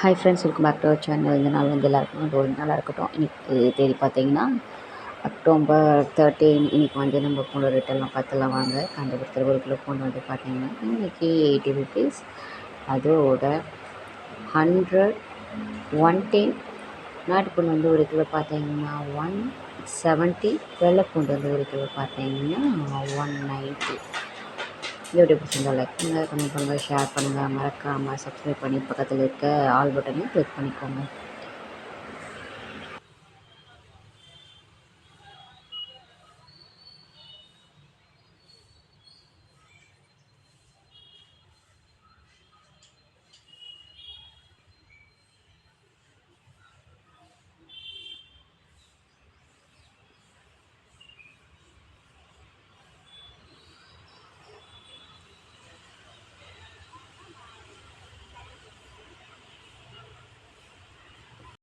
Hi friends welcome back to our channel இந்த நாள் வந்து எல்லாருக்கும் ஒரு நாளாக இருக்கட்டும். இன்றைக்கி தேதி பார்த்தீங்கன்னா அக்டோபர் தேர்ட்டீன் இன்னைக்கு வந்து நம்ம கொண்டு ரிட்டர்லாம் பார்த்துலாம் வாங்க. காஞ்சிபுரத்தில் ஒரு கிலோ பூண்டு வந்து பார்த்தீங்கன்னா இன்றைக்கி எயிட்டி ருபீஸ் அதோட ஹண்ட்ரட் ஒன் டென் நாட்டுப்பூண்டு வந்து ஒரு கிலோ பார்த்தீங்கன்னா ஒன் செவன்ட்டி வெள்ளைப்பூண்டு வந்து ஒரு கிலோ பார்த்தீங்கன்னா ஒன் நைன்ட்டி வீடியோ பிடிச்சிருந்தா லைக் பண்ணுங்கள் கமெண்ட் பண்ணுங்கள் ஷேர் பண்ணுங்கள் மறக்காமல் சப்ஸ்கிரைப் பண்ணி பக்கத்தில் இருக்க ஆல் பட்டனையும் கிளிக் பண்ணிக்கோங்க.